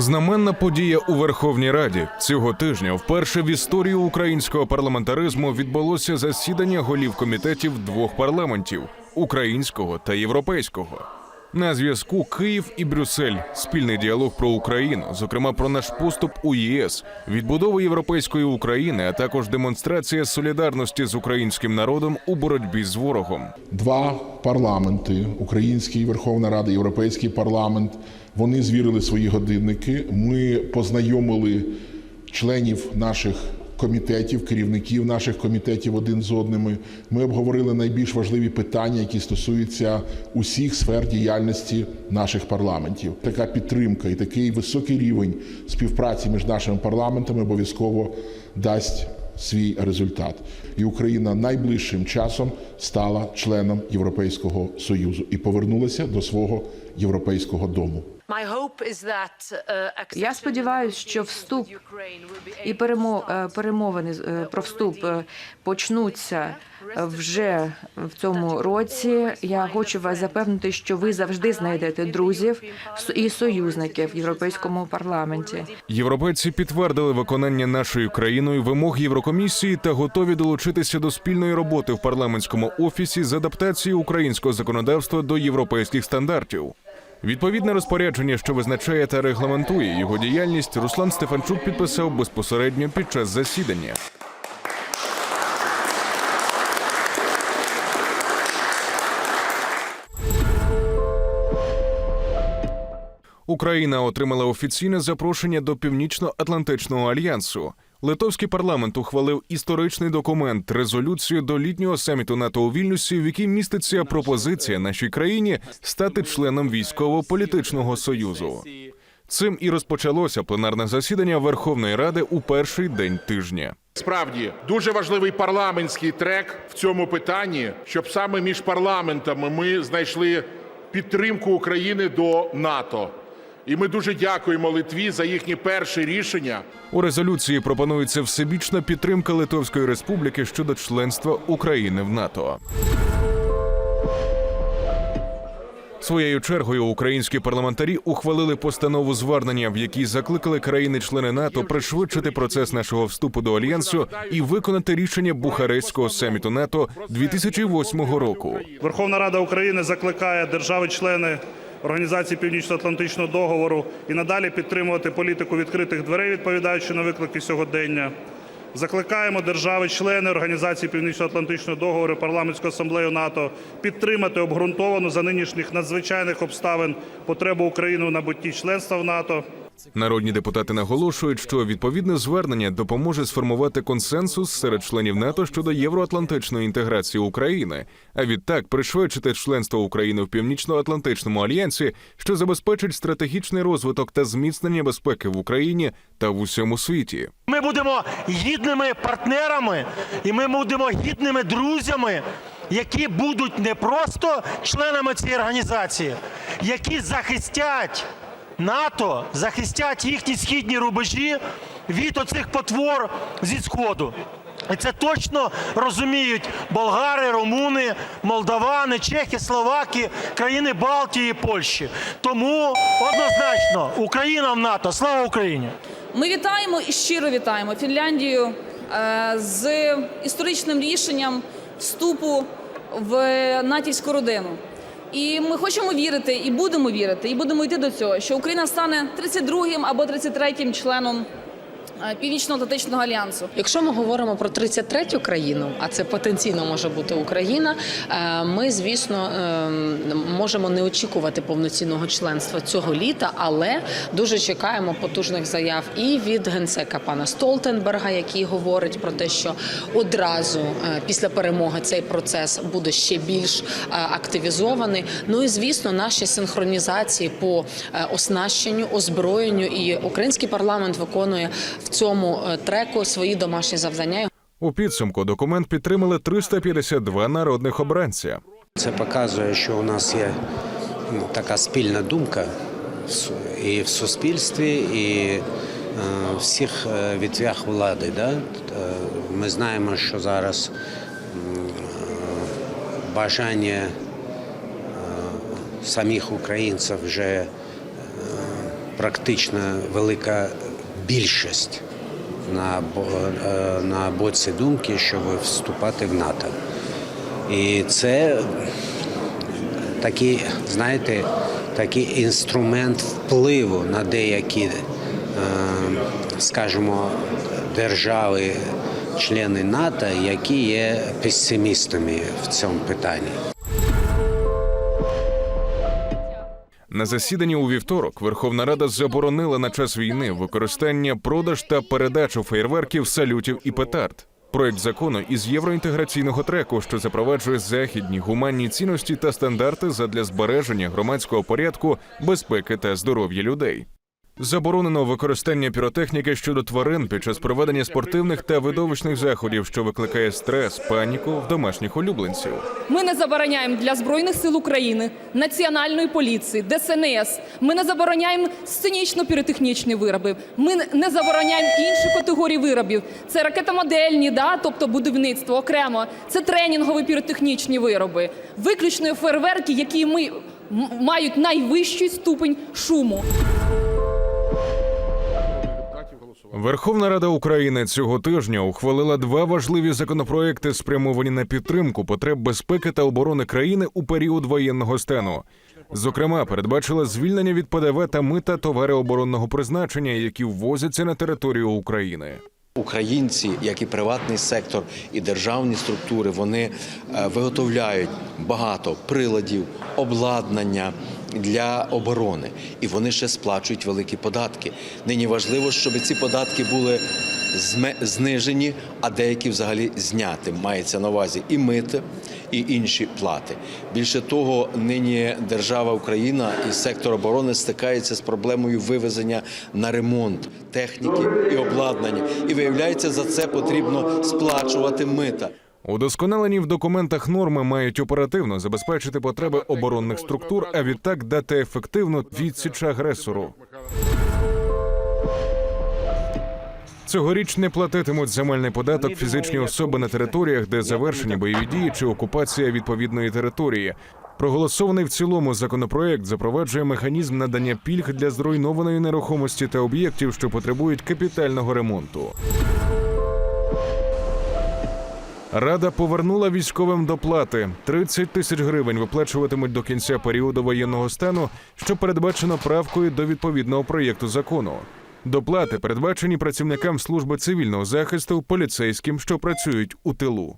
Знаменна подія у Верховній Раді цього тижня вперше в історії українського парламентаризму відбулося засідання голів комітетів двох парламентів українського та європейського. На зв'язку Київ і Брюссель, спільний діалог про Україну, зокрема про наш поступ у ЄС, відбудову європейської України, а також демонстрація солідарності з українським народом у боротьбі з ворогом. Два парламенти Український Верховна Рада, Європейський парламент. Вони звірили свої годинники. Ми познайомили членів наших комітетів, керівників наших комітетів один з одними. Ми обговорили найбільш важливі питання, які стосуються усіх сфер діяльності наших парламентів. Така підтримка і такий високий рівень співпраці між нашими парламентами обов'язково дасть свій результат. І Україна найближчим часом стала членом Європейського союзу і повернулася до свого європейського дому. Я сподіваюся, що вступ і перемо- е, перемовини е, про вступ е, почнуться вже в цьому році. Я хочу вас запевнити, що ви завжди знайдете друзів і союзників в європейському парламенті. Європейці підтвердили виконання нашою країною вимог Єврокомісії та готові долучитися до спільної роботи в парламентському офісі з адаптації українського законодавства до європейських стандартів. Відповідне розпорядження, що визначає та регламентує його діяльність, Руслан Стефанчук підписав безпосередньо під час засідання. Україна отримала офіційне запрошення до Північно-Атлантичного альянсу. Литовський парламент ухвалив історичний документ резолюцію до літнього саміту НАТО у Вільнюсі, в якій міститься пропозиція нашій країні стати членом військово-політичного союзу. Цим і розпочалося пленарне засідання Верховної Ради у перший день тижня. Справді дуже важливий парламентський трек в цьому питанні, щоб саме між парламентами ми знайшли підтримку України до НАТО. І ми дуже дякуємо Литві за їхнє перше рішення. У резолюції пропонується всебічна підтримка Литовської республіки щодо членства України в НАТО. Своєю чергою українські парламентарі ухвалили постанову звернення, в якій закликали країни-члени НАТО пришвидшити процес нашого вступу до альянсу і виконати рішення Бухарестського саміту НАТО 2008 року. Верховна Рада України закликає держави-члени Організації Північно-Атлантичного договору і надалі підтримувати політику відкритих дверей, відповідаючи на виклики сьогодення. Закликаємо держави-члени Організації Північно-Атлантичного договору парламентську асамблею НАТО підтримати обґрунтовану за нинішніх надзвичайних обставин потребу України у набутті членства в НАТО. Народні депутати наголошують, що відповідне звернення допоможе сформувати консенсус серед членів НАТО щодо євроатлантичної інтеграції України, а відтак пришвидшити членство України в Північно-Атлантичному альянсі, що забезпечить стратегічний розвиток та зміцнення безпеки в Україні та в усьому світі. Ми будемо гідними партнерами і ми будемо гідними друзями, які будуть не просто членами цієї організації, які захистять НАТО, захистять їхні східні рубежі від оцих потвор зі сходу. І це точно розуміють болгари, румуни, молдавани, чехи, словаки, країни Балтії, Польщі. Тому однозначно Україна в НАТО. Слава Україні! Ми вітаємо і щиро вітаємо Фінляндію е, з історичним рішенням вступу в натівську родину. І ми хочемо вірити, і будемо вірити, і будемо йти до цього, що Україна стане 32-м або 33-м членом Північно-Атлантичного альянсу. Якщо ми говоримо про 33-ю країну, а це потенційно може бути Україна, е, ми звісно е, можемо не очікувати повноцінного членства цього літа, але дуже чекаємо потужних заяв і від генсека пана Столтенберга, який говорить про те, що одразу е, після перемоги цей процес буде ще більш е, активізований. Ну і звісно, наші синхронізації по е, оснащенню, озброєнню, і український парламент виконує в цьому е, треку свої домашні завдання. У підсумку документ підтримали 352 народних обранця. Це показує, що у нас є ну, така спільна думка в і в суспільстві, і е, в всіх е, ветвях влади. Да? Е, Ми знаємо, що зараз бажання самих українців вже практично велика більшість на, е, на боці думки, щоб вступати в НАТО. І це такий, знаєте, такий інструмент впливу на деякі, е, скажімо, держави, члени НАТО, які є песимістами в цьому питанні. На засіданні у вівторок Верховна Рада заборонила на час війни використання, продаж та передачу фейерверків, салютів і петард. Проект закону із євроінтеграційного треку, що запроваджує західні гуманні цінності та стандарти задля збереження громадського порядку, безпеки та здоров'я людей. Заборонено використання піротехніки щодо тварин під час проведення спортивних та видовищних заходів, що викликає стрес, паніку в домашніх улюбленців. Ми не забороняємо для збройних сил України, національної поліції, ДСНС. Ми не забороняємо сценічно-піротехнічні вироби. Ми не забороняємо інші категорії виробів. Це ракетомодельні, да, тобто будівництво окремо. Це тренінгові піротехнічні вироби. Виключно фейерверки, які ми мають найвищий ступень шуму. Верховна Рада України цього тижня ухвалила два важливі законопроекти, спрямовані на підтримку потреб безпеки та оборони країни у період воєнного стану. Зокрема, передбачила звільнення від ПДВ та мита товари оборонного призначення, які ввозяться на територію України. Українці, як і приватний сектор, і державні структури, вони е, виготовляють багато приладів, обладнання для оборони, і вони ще сплачують великі податки. Нині важливо, щоб ці податки були знижені, а деякі взагалі зняти. Мається на увазі і мити, і інші плати. Більше того, нині держава Україна і сектор оборони стикається з проблемою вивезення на ремонт техніки і обладнання. І виявляється, за це потрібно сплачувати мита. Удосконалені в документах норми мають оперативно забезпечити потреби оборонних структур, а відтак дати ефективну відсіч агресору. Цьогоріч не платитимуть земельний податок фізичні особи на територіях, де завершені бойові дії чи окупація відповідної території. Проголосований в цілому законопроект запроваджує механізм надання пільг для зруйнованої нерухомості та об'єктів, що потребують капітального ремонту. Рада повернула військовим доплати. 30 тисяч гривень виплачуватимуть до кінця періоду воєнного стану, що передбачено правкою до відповідного проєкту закону. Доплати передбачені працівникам служби цивільного захисту, поліцейським, що працюють у тилу.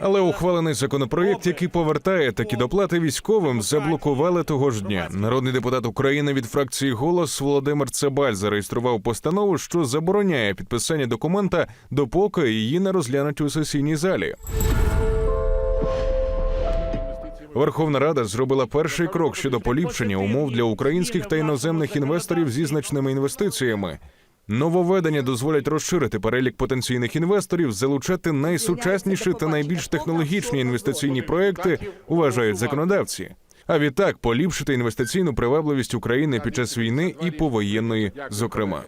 Але ухвалений законопроєкт, який повертає такі доплати військовим, заблокували того ж дня. Народний депутат України від фракції Голос Володимир Цебаль зареєстрував постанову, що забороняє підписання документа, допоки її не розглянуть у сесійній залі. Верховна Рада зробила перший крок щодо поліпшення умов для українських та іноземних інвесторів зі значними інвестиціями. Нововведення дозволять розширити перелік потенційних інвесторів, залучати найсучасніші та найбільш технологічні інвестиційні проекти, вважають законодавці. А відтак поліпшити інвестиційну привабливість України під час війни і повоєнної, зокрема.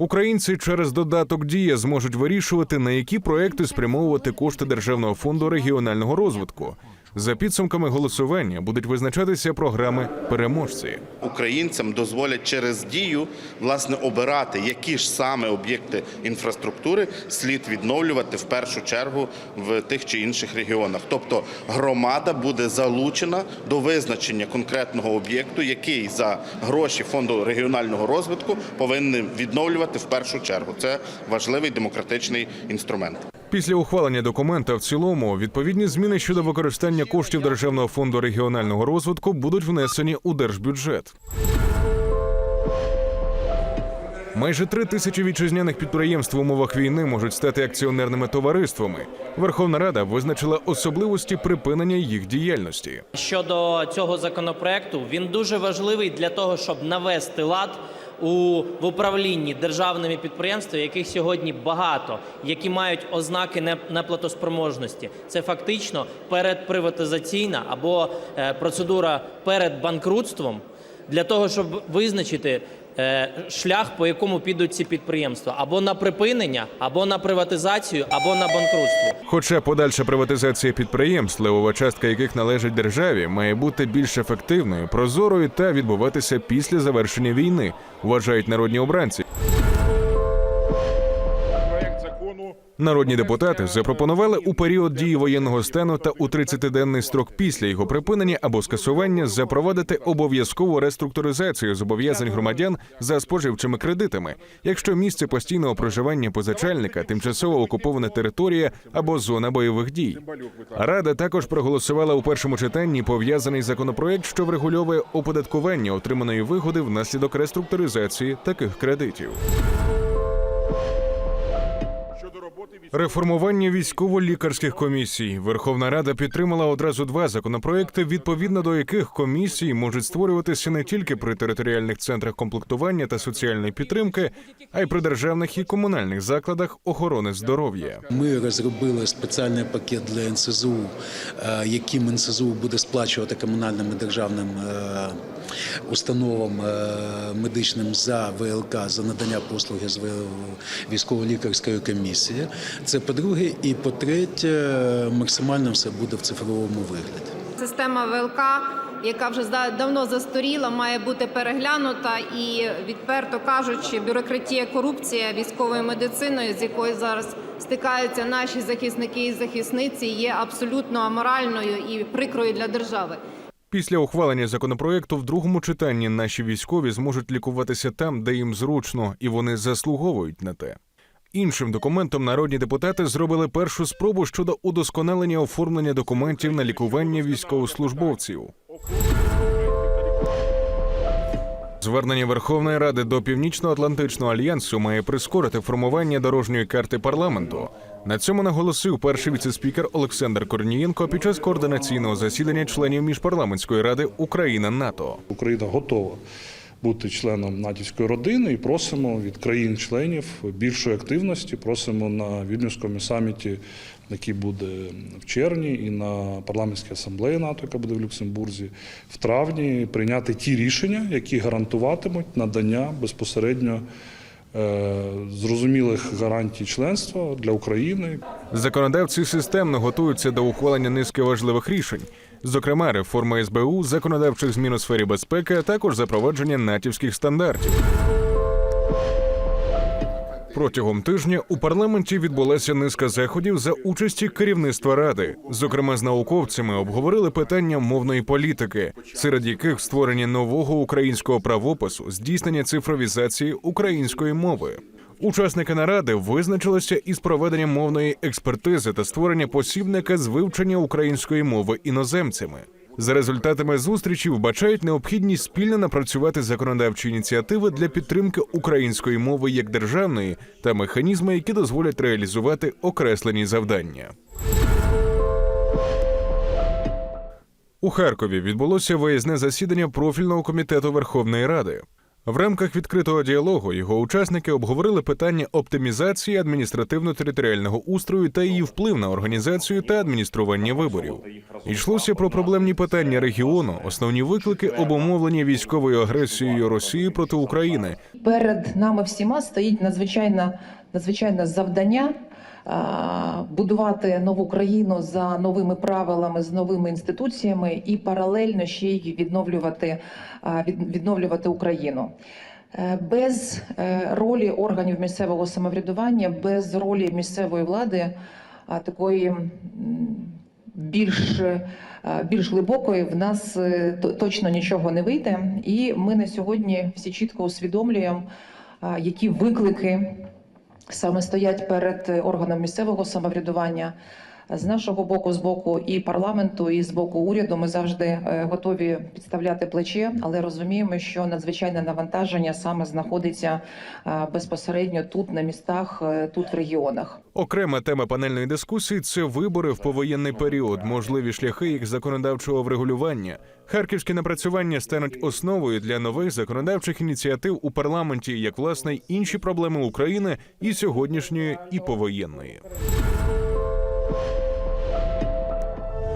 Українці через додаток дія зможуть вирішувати, на які проекти спрямовувати кошти Державного фонду регіонального розвитку. За підсумками голосування будуть визначатися програми переможці. українцям дозволять через дію власне обирати, які ж саме об'єкти інфраструктури слід відновлювати в першу чергу в тих чи інших регіонах. Тобто громада буде залучена до визначення конкретного об'єкту, який за гроші фонду регіонального розвитку повинен відновлювати в першу чергу. Це важливий демократичний інструмент. Після ухвалення документа в цілому відповідні зміни щодо використання коштів Державного фонду регіонального розвитку будуть внесені у держбюджет. Майже три тисячі вітчизняних підприємств в умовах війни можуть стати акціонерними товариствами. Верховна Рада визначила особливості припинення їх діяльності. Щодо цього законопроекту, він дуже важливий для того, щоб навести лад у в управлінні державними підприємствами, яких сьогодні багато, які мають ознаки неплатоспроможності. Це фактично передприватизаційна або е, процедура перед банкрутством для того, щоб визначити. Е, шлях, по якому підуть ці підприємства або на припинення, або на приватизацію, або на банкрутство. Хоча подальша приватизація підприємств, левова частка яких належить державі, має бути більш ефективною, прозорою та відбуватися після завершення війни, вважають народні обранці. Народні депутати запропонували у період дії воєнного стану та у 30-денний строк після його припинення або скасування запровадити обов'язкову реструктуризацію зобов'язань громадян за споживчими кредитами, якщо місце постійного проживання позичальника, тимчасово окупована територія або зона бойових дій. Рада також проголосувала у першому читанні пов'язаний законопроект, що врегульовує оподаткування отриманої вигоди внаслідок реструктуризації таких кредитів. Реформування військово-лікарських комісій. Верховна Рада підтримала одразу два законопроекти, відповідно до яких комісії можуть створюватися не тільки при територіальних центрах комплектування та соціальної підтримки, а й при державних і комунальних закладах охорони здоров'я. Ми розробили спеціальний пакет для НСЗУ, е, яким НСЗУ буде сплачувати комунальним і державним е, установам е, медичним за ВЛК за надання послуги з військово-лікарської комісії. Це по-друге, і по-третє, максимально все буде в цифровому вигляді. Система ВЛК, яка вже давно застаріла, має бути переглянута і, відверто кажучи, бюрократія, корупція військовою медициною, з якою зараз стикаються наші захисники і захисниці, є абсолютно аморальною і прикрою для держави. Після ухвалення законопроекту в другому читанні наші військові зможуть лікуватися там, де їм зручно, і вони заслуговують на те. Іншим документом народні депутати зробили першу спробу щодо удосконалення оформлення документів на лікування військовослужбовців. Звернення Верховної Ради до Північно-Атлантичного альянсу має прискорити формування дорожньої карти парламенту. На цьому наголосив перший віцеспікер Олександр Корнієнко під час координаційного засідання членів міжпарламентської ради Україна НАТО. Україна готова бути членом натівської родини і просимо від країн-членів більшої активності. Просимо на Вільнюському саміті, який буде в червні, і на парламентській асамблеї НАТО, яка буде в Люксембурзі, в травні прийняти ті рішення, які гарантуватимуть надання безпосередньо. Е, Зрозумілих гарантій членства для України Законодавці системно готуються до ухвалення низки важливих рішень, зокрема реформи СБУ, законодавчих змін у сфері безпеки, а також запровадження натівських стандартів. Протягом тижня у парламенті відбулася низка заходів за участі керівництва ради. Зокрема, з науковцями обговорили питання мовної політики, серед яких створення нового українського правопису, здійснення цифровізації української мови. Учасники наради визначилися із проведенням мовної експертизи та створення посібника з вивчення української мови іноземцями. За результатами зустрічі вбачають необхідність спільно напрацювати законодавчі ініціативи для підтримки української мови як державної та механізми, які дозволять реалізувати окреслені завдання. У Харкові відбулося виїзне засідання профільного комітету Верховної Ради. В рамках відкритого діалогу його учасники обговорили питання оптимізації адміністративно-територіального устрою та її вплив на організацію та адміністрування виборів. Йшлося про проблемні питання регіону, основні виклики обумовлення військовою агресією Росії проти України, перед нами всіма стоїть надзвичайне, надзвичайне завдання будувати нову країну за новими правилами, з новими інституціями і паралельно ще й відновлювати, відновлювати Україну. Е, Без е, ролі органів місцевого самоврядування, без ролі місцевої влади, такої більш, е, більш глибокої в нас е, точно нічого не вийде. І ми на сьогодні всі чітко усвідомлюємо, які виклики саме стоять перед органами органом місцевого самоврядування. З нашого боку, з боку і парламенту, і з боку уряду, ми завжди е, готові підставляти плече, але розуміємо, що надзвичайне навантаження саме знаходиться е, безпосередньо тут, на містах, е, тут в регіонах. Окрема тема панельної дискусії це вибори в повоєнний період, можливі шляхи їх законодавчого врегулювання. Харківські напрацювання стануть основою для нових законодавчих ініціатив у парламенті, як власне інші проблеми України і сьогоднішньої, і повоєнної.